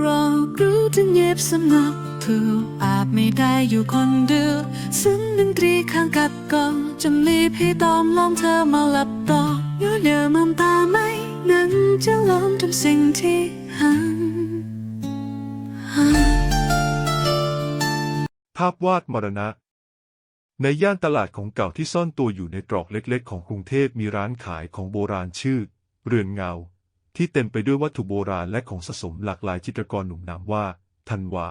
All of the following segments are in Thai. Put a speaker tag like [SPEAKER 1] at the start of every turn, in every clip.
[SPEAKER 1] เรารู้ถึงเย็บสำนักถูกอาจไม่ได้อยู่คนเดียวซึ่งดนตรีข้างกัดกองจำลีพี่ตอมลองเธอมาหลับต่อเยอะเยอมองตาไหมนั้นจะลองทำสิ่งที่หันหัน
[SPEAKER 2] ภาพวาดมรณะ ในย่านตลาดของเก่าที่ซ่อนตัวอยู่ในตรอกเล็กๆ ของกรุงเทพมีร้านขายของโบราณชื่อ เรือนเงา ที่เต็มไปด้วยวัตถุโบราณและของสะสมหลากหลายจิตรกรหนุ่มนามว่าธันวา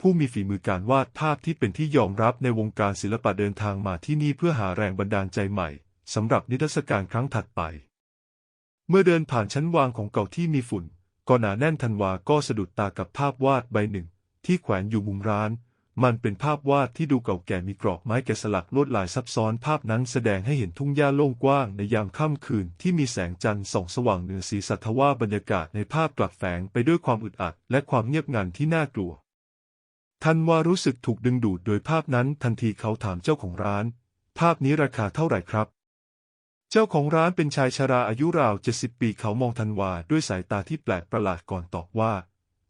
[SPEAKER 2] ผู้มีฝีมือการวาดภาพที่เป็นที่ยอมรับในวงการศิลปะเดินทางมาที่นี่เพื่อหาแรงบันดาลใจใหม่สำหรับนิทรรศการครั้งถัดไป เมื่อเดินผ่านชั้นวางของเก่าที่มีฝุ่นก็หนาแน่นธันวาก็สะดุดตากับภาพวาดใบหนึ่ง ที่แขวนอยู่มุมร้าน มันเป็นภาพวาดที่ดูเก่าแก่มีกรอบไม้แกะสลักลวดลายซับซ้อนภาพนั้นแสดงให้เห็นทุ่งหญ้าโล่งกว้างในยามค่ำคืนที่มีแสงจันทร์ส่องสว่างเหนือสีสัทว่าบรรยากาศในภาพกลับแฝงไปด้วยความอึดอัดและความเงียบงันที่น่ากลัวทันวารู้สึกถูกดึงดูดโดยภาพนั้นทันทีเขาถามเจ้าของร้าน ภาพนี้ราคาเท่าไหร่ครับ เจ้าของร้านเป็นชายชราอายุราวเจ็ดสิบปีเขามองธันวาด้วยสายตาที่แปลกประหลาดก่อนตอบว่า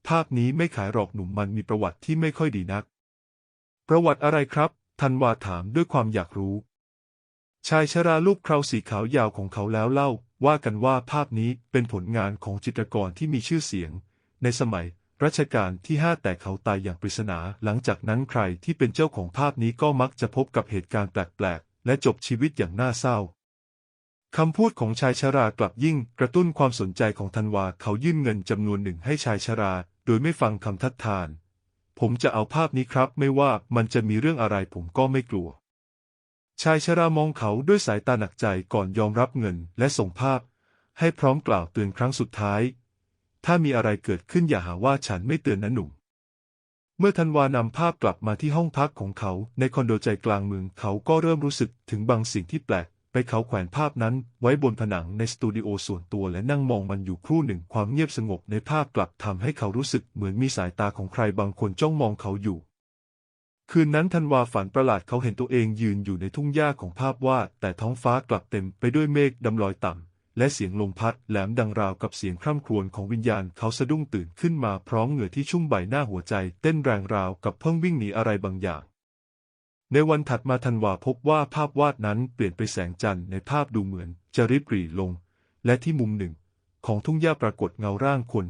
[SPEAKER 2] ภาพนี้ไม่ขายหรอกหนุ่มมันมีประวัติที่ไม่ค่อยดีนัก ประวัติอะไรครับธันวาถามด้วยความอยากรู้ ชายชราลูกเคราสีขาวยาวของเขาแล้วเล่า ว่ากันว่าภาพนี้เป็นผลงานของจิตรกรที่มีชื่อเสียง ในสมัยรัชกาลที่ห้าแต่เขาตายอย่างปริศนา หลังจากนั้นใครที่เป็นเจ้าของภาพนี้ก็มักจะพบกับเหตุการณ์แปลกๆ และจบชีวิตอย่างน่าเศร้าคำพูดของชายชรากลับยิ่งกระตุ้นความสนใจของธันวาเขายื่นเงินจำนวนหนึ่งให้ชายชรา โดยไม่ฟังคำทัดทาน ผมจะเอาภาพนี้ครับ ไม่ว่ามันจะมีเรื่องอะไรผมก็ไม่กลัว ชายชรามองเขาด้วยสายตาหนักใจก่อนยอมรับเงินและส่งภาพ ให้พร้อมกล่าวเตือนครั้งสุดท้าย ถ้ามีอะไรเกิดขึ้นอย่าหาว่าฉันไม่เตือนนะหนุ่ม เมื่อธันวานำภาพกลับมาที่ห้องพักของเขาในคอนโดใจกลางเมืองเขาก็เริ่มรู้สึกถึงบางสิ่งที่แปลก ไปเขาแขวนภาพนั้นไว้บนผนังในสตูดิโอส่วนตัวและนั่งมองมันอยู่ครู่หนึ่งความเงียบสงบในภาพกลับทำให้เขารู้สึกเหมือนมีสายตาของใครบางคนจ้องมองเขาอยู่ คืนนั้นธันวาฝันประหลาดเขาเห็นตัวเองยืนอยู่ในทุ่งหญ้าของภาพวาดแต่ท้องฟ้ากลับเต็มไปด้วยเมฆดำลอยต่ำและเสียงลมพัดแหลมดังราวกับเสียงคร่ำครวญของวิญญาณเขาสะดุ้งตื่นขึ้นมาพร้อมเหงื่อที่ชุ่มใบหน้าหัวใจเต้นแรงราวกับเพิ่งวิ่งหนีอะไรบางอย่าง ในวันถัดมาธันวาพบว่าภาพวาดนั้นเปลี่ยนไปแสงจันทร์ในภาพดูเหมือนจะริบหรี่ลง และที่มุมหนึ่ง ของทุ่งหญ้าปรากฏเงาร่างคน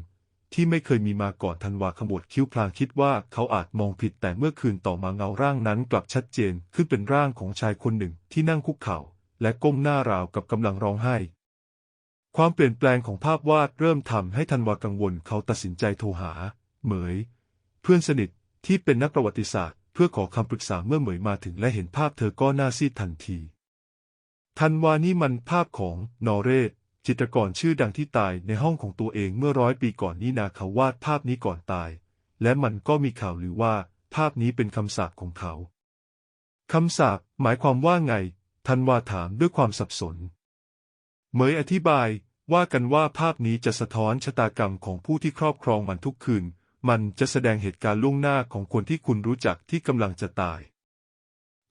[SPEAKER 2] ที่ไม่เคยมีมาก่อนธันวาขมวดคิ้วพลางคิดว่าเขาอาจมองผิดแต่เมื่อคืนต่อมาเงาร่างนั้นกลับชัดเจนขึ้นเป็นร่างของชายคนหนึ่งที่นั่งคุกเข่า และก้มหน้าราวกับกำลังร้องไห้ ความเปลี่ยนแปลงของภาพวาดเริ่มทำให้ธันวากังวลเขาตัดสินใจโทรหา เหมย เพื่อนสนิทที่เป็นนักประวัติศาสตร์ พื่อขอคำปรึกษาเมื่อเหมยมาถึงและเห็นภาพเธอก็หน้าซีดทันทีธันวานี่มันภาพของนอเรศจิตรกรชื่อดังที่ตายในห้องของตัวเองเมื่อร้อยปีก่อนนี่นาเขาวาดภาพนี้ก่อนตาย และมันก็มีข่าวหรือว่า ภาพนี้เป็นคำสาปของเขาคำสาปหมายความว่าไงธันวาถามด้วยความสับสน เหมยอธิบายว่ากันว่าภาพนี้จะสะท้อนชะตากรรมของผู้ที่ครอบครองมันทุกคืน มันจะแสดงเหตุการณ์ล่วงหน้าของคนที่คุณรู้จักที่กำลังจะตาย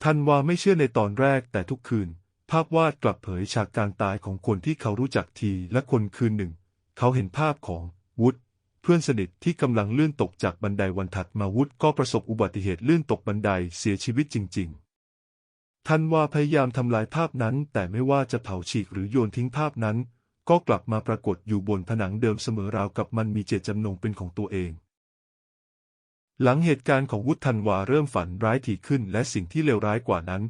[SPEAKER 2] ธันวาไม่เชื่อในตอนแรกแต่ทุกคืน ภาพวาดกลับเผยฉากการตายของคนที่เขารู้จักทีและคนคืนหนึ่ง เขาเห็นภาพของวุฒเพื่อนสนิทที่กำลังเลื่อนตกจากบันไดวันถัดมาวุฒก็ประสบอุบัติเหตุเลื่อนตกบันไดเสียชีวิตจริงๆธันวาพยายามทำลายภาพนั้น แต่ไม่ว่าจะเผาฉีกหรือโยนทิ้งภาพนั้น ก็กลับมาปรากฏอยู่บนผนังเดิมเสมอราวกับมันมีเจตจำนงเป็นของตัวเอง หลังเหตุการณ์ของวุฒธันวาเริ่มฝันร้ายถี่ขึ้นและสิ่งที่เลวร้ายกว่านั้น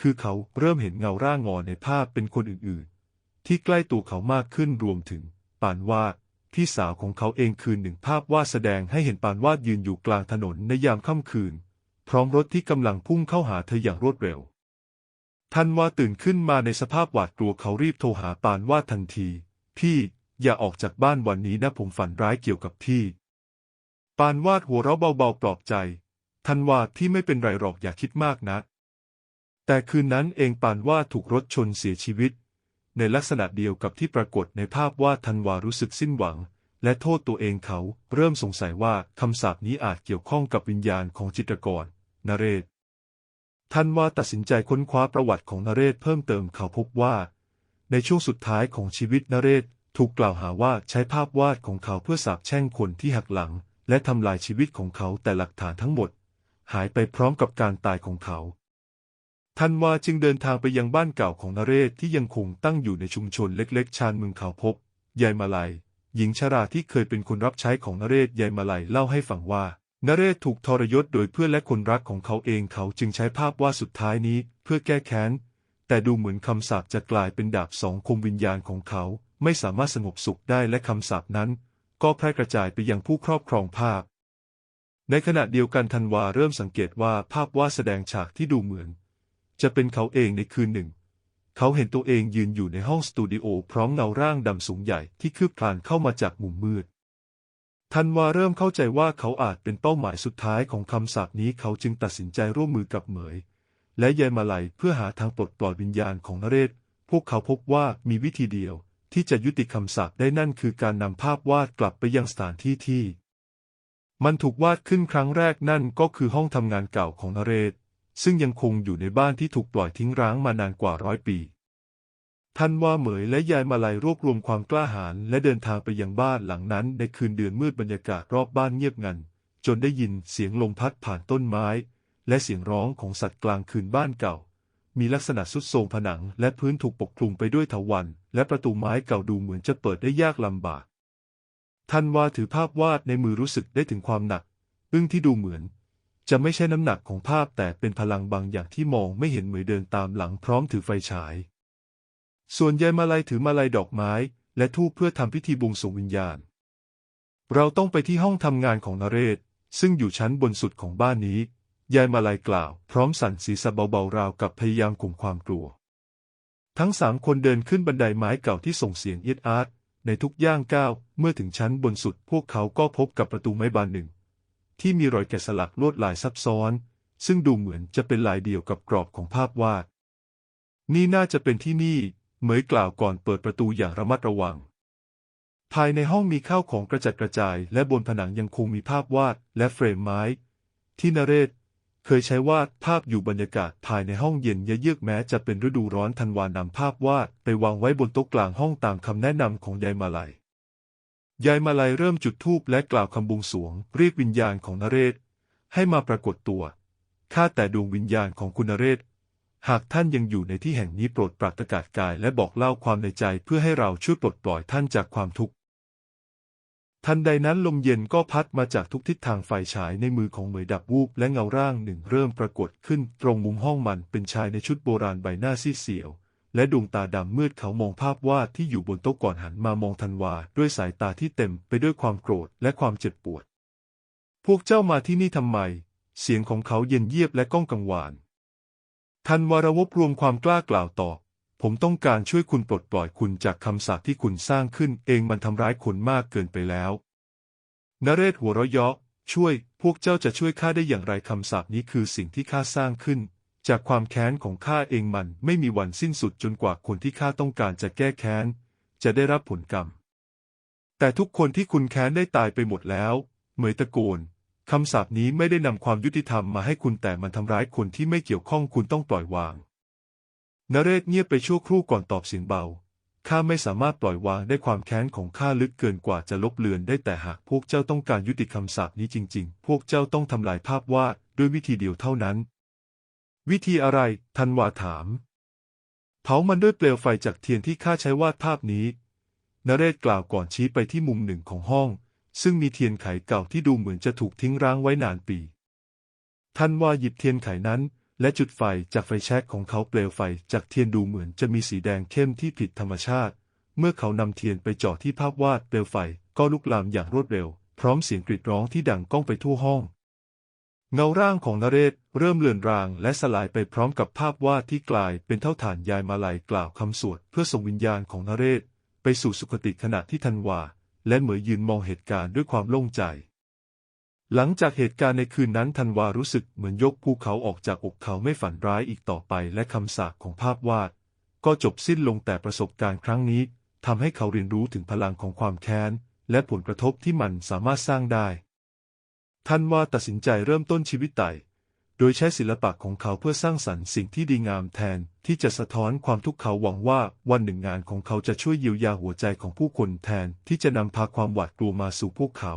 [SPEAKER 2] คือเขาเริ่มเห็นเงาร่างงอในภาพเป็นคนอื่นๆ ที่ใกล้ตัวเขามากขึ้นรวมถึงปานวาดพี่สาวของเขาเองคืนหนึ่งภาพวาดแสดงให้เห็นปานวาดยืนอยู่กลางถนนในยามค่ำคืน พร้อมรถที่กำลังพุ่งเข้าหาเธออย่างรวดเร็วทันวาตื่นขึ้นมาในสภาพหวาดกลัวเขารีบโทรหาปานวาดทันที พี่อย่าออกจากบ้านวันนี้นะผมฝันร้ายเกี่ยวกับพี่ ปานวาดหัวเราะเบาๆปลอบใจ ทันวาที่ไม่เป็นไรหรอกอย่าคิดมากนะ แต่คืนนั้นเองปานวาดถูกรถชนเสียชีวิต ในลักษณะเดียวกับที่ปรากฏในภาพวาดทันวารู้สึกสิ้นหวัง และโทษตัวเองเขาเริ่มสงสัยว่าคำสาปนี้อาจเกี่ยวข้องกับวิญญาณของจิตรกรนเรศทันวาตัดสินใจค้นคว้าประวัติของนเรศเพิ่มเติมเขาพบว่า ในช่วงสุดท้ายของชีวิตนเรศถูกกล่าวหาว่าใช้ภาพวาดของเขาเพื่อสาปแช่งคนที่หักหลัง และทำลายชีวิตของเขาแต่หลักฐานทั้งหมด หายไปพร้อมกับการตายของเขาทันวาจึงเดินทางไปยังบ้านเก่าของนเรศที่ยังคงตั้งอยู่ในชุมชนเล็ก ๆ ชานเมืองเขาพบยายมาลัย หญิงชราที่เคยเป็นคนรับใช้ของนเรศยายมาลัยเล่าให้ฟังว่านเรศถูกทรยศโดยเพื่อนและคนรักของเขาเองเขาจึงใช้ภาพวาดสุดท้ายนี้เพื่อแก้แค้น แต่ดูเหมือนคำสาปจะกลายเป็นดาบสองคมวิญญาณของเขา ไม่สามารถสงบสุขได้และคำสาปนั้น ก็แพร่กระจายไปยังผู้ครอบครองภาพ ในขณะเดียวกันธันวาเริ่มสังเกตว่าภาพวาดแสดงฉากที่ดูเหมือน จะเป็นเขาเองในคืนหนึ่ง เขาเห็นตัวเองยืนอยู่ในห้องสตูดิโอพร้อมเงาร่างดำสูงใหญ่ที่คืบคลานเข้ามาจากมุมมืดธันวาเริ่มเข้าใจว่าเขาอาจเป็นเป้าหมายสุดท้ายของคำสาปนี้เขาจึงตัดสินใจร่วมมือกับเหมย และยายมาลัยเพื่อหาทางปลดปล่อยวิญญาณของนเรศ พวกเขาพบว่ามีวิธีเดียว ที่จะยุติคำสาปได้นั่นคือการนำภาพวาดกลับไปยังสถานที่ที่ มันถูกวาดขึ้นครั้งแรกนั่นก็คือห้องทำงานเก่าของนเรศ ซึ่งยังคงอยู่ในบ้านที่ถูกปล่อยทิ้งร้างมานานกว่าร้อยปีท่านว่าเหมยและยายมาลัยรวบรวมความกล้าหาญและเดินทางไปยังบ้านหลังนั้น ในคืนเดือนมืดบรรยากาศรอบบ้านเงียบงัน จนได้ยินเสียงลมพัดผ่านต้นไม้ และเสียงร้องของสัตว์กลางคืนบ้านเก่า มีลักษณะสุดโทรมผนังและพื้นถูกปกคลุมไปด้วยเถาวัลย์และประตูไม้เก่าดูเหมือนจะเปิดได้ยากลำบากท่านว่าถือภาพวาดในมือรู้สึกได้ถึงความหนัก อึ้งที่ดูเหมือน จะไม่ใช่น้ำหนักของภาพแต่เป็นพลังบางอย่างที่มองไม่เห็นเหมือนเดินตามหลังพร้อมถือไฟฉาย ส่วนยายมาลัยถือมาลัยดอกไม้ และทูบเพื่อทำพิธีบวงสรวงวิญญาณ เราต้องไปที่ห้องทำงานของนเรศ ซึ่งอยู่ชั้นบนสุดของบ้านนี้ ยายมาลัยกล่าว พร้อมสั่นศีรษะเบาๆราวกับพยายามข่มความกลัว ทั้งสามคนเดินขึ้นบันไดไม้เก่าที่ส่งเสียงเอียดอาร์ตในทุกย่างก้าว เมื่อถึงชั้นบนสุดพวกเขาก็พบกับประตูไม้บานหนึ่ง ที่มีรอยแกะสลักลวดลายซับซ้อน ซึ่งดูเหมือนจะเป็นลายเดียวกับกรอบของภาพวาด นี่น่าจะเป็นที่นี่ เหมยกล่าวก่อนเปิดประตูอย่างระมัดระวัง ภายในห้องมีข้าวของกระจัดกระจาย และบนผนังยังคงมีภาพวาดและเฟรมไม้ ที่นเรศ เคยใช้วาดภาพอยู่บรรยากาศภายในห้องเย็นเยือกแม้จะเป็นฤดูร้อนธันวานำภาพวาดไปวางไว้บนโต๊ะกลางห้องตามคำแนะนำของยายมาลัย ยายมาลัยเริ่มจุดธูปและกล่าวคำบวงสวง เรียกวิญญาณของนเรศ ให้มาปรากฏตัว ข้าแต่ดวงวิญญาณของคุณนเรศ หากท่านยังอยู่ในที่แห่งนี้โปรดปรากาศกายและบอกเล่าความในใจเพื่อให้เราช่วยปลดปล่อยท่านจากความทุกข์ ทันใดนั้นลมเย็นก็พัดมาจากทุกทิศทางไฟฉายในมือของเหมยดับวูบและเงาร่างหนึ่งเริ่มปรากฏขึ้นตรงมุมห้องมันเป็นชายในชุดโบราณใบหน้าซีดเสียว และดวงตาดำมืดเขามองภาพวาดที่อยู่บนโต๊ะก่อนหันมามองธันวาด้วยสายตาที่เต็มไปด้วยความโกรธและความเจ็บปวด พวกเจ้ามาที่นี่ทำไม เสียงของเขาเย็นเยียบและก้องกังวาน ทันวารวบรวมความกล้ากล่าวตอบ ผมต้องการช่วยคุณปลดปล่อยคุณจากคำสาปที่คุณสร้างขึ้นเองมันทำร้ายคนมากเกินไปแล้วนเรศหัวเราะเยาะช่วย พวกเจ้าจะช่วยข้าได้อย่างไรคำสาปนี้คือสิ่งที่ข้าสร้างขึ้น จากความแค้นของข้าเองมันไม่มีวันสิ้นสุดจนกว่าคนที่ข้าต้องการจะแก้แค้น จะได้รับผลกรรม แต่ทุกคนที่คุณแค้นได้ตายไปหมดแล้วเหมยตะโกนคำสาปนี้ไม่ได้นำความยุติธรรมมาให้คุณแต่มันทำร้ายคนที่ไม่เกี่ยวข้องคุณต้องปล่อยวาง นเรศเงียบไปชั่วครู่ก่อนตอบเสียงเบา ข้าไม่สามารถปล่อยวางได้ความแค้นของข้าลึกเกินกว่าจะลบเลือนได้แต่หากพวกเจ้าต้องการยุติคำสาปนี้จริง ๆ พวกเจ้าต้องทำลายภาพวาดด้วยวิธีเดียวเท่านั้น วิธีอะไรทันวาถาม เผามันด้วยเปลวไฟจากเทียนที่ข้าใช้วาดภาพนี้ นเรศกล่าวก่อนชี้ไปที่มุมหนึ่งของห้อง ซึ่งมีเทียนไขเก่าที่ดูเหมือนจะถูกทิ้งร้างไว้นานปีท่านวาหยิบเทียนไขนั้น และจุดไฟจากไฟแช็กของเขาเปลวไฟจากเทียนดูเหมือนจะมีสีแดงเข้มที่ผิดธรรมชาติ เมื่อเขานำเทียนไปจ่อที่ภาพวาดเปลวไฟก็ลุกลามอย่างรวดเร็ว พร้อมเสียงกรีดร้องที่ดังก้องไปทั่วห้อง เงาร่างของนเรศเริ่มเลือนรางและสลายไปพร้อมกับภาพวาดที่กลายเป็นเท่าฐานยายมาลัยกล่าวคำสวดเพื่อส่งวิญญาณของนเรศไปสู่สุคติขณะที่ทันวาและเหมยยืนมองเหตุการณ์ด้วยความโล่งใจ หลังจากเหตุการณ์ในคืนนั้นธันวารู้สึกเหมือนยกภูเขาออกจากอกเขาไม่ฝันร้ายอีกต่อไปและคำสาปของภาพวาด ก็จบสิ้นลงแต่ประสบการณ์ครั้งนี้ทำให้เขาเรียนรู้ถึงพลังของความแค้น และผลกระทบที่มันสามารถสร้างได้ทันวาตัดสินใจเริ่มต้นชีวิตใหม่โดยใช้ศิลปะของเขาเพื่อสร้างสรรค์สิ่งที่ดีงามแทนที่จะสะท้อนความทุกข์เขาหวังว่าวันหนึ่งงานของเขาจะช่วยเยียวยาหัวใจของผู้คนแทนที่จะนำพาความหวาดกลัวมาสู่พวกเขา